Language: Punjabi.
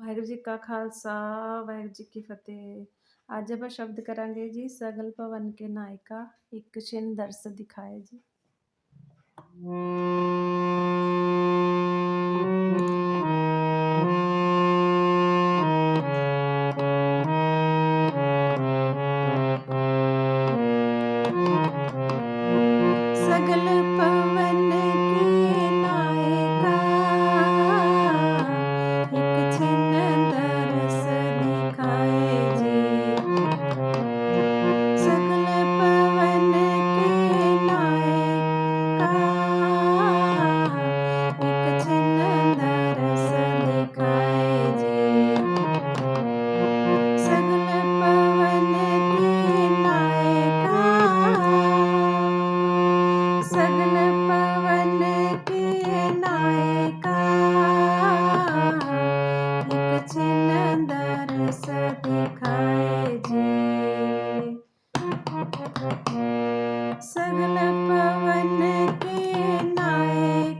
ਵਾਹਿਗੁਰੂ ਜੀ ਕਾ ਖਾਲਸਾ, ਵਾਹਿਗੁਰੂ ਜੀ ਕੀ ਫਤਿਹ। ਅੱਜ ਆਪਾਂ ਸ਼ਬਦ ਕਰਾਂਗੇ ਜੀ, ਸਗਲ ਭਵਨ ਕੇ ਨਾਇਕਾ, ਇੱਕ ਛਿਨ ਦਰਸ ਦਿਖਾਏ ਜੀ। सगल पवन के नायक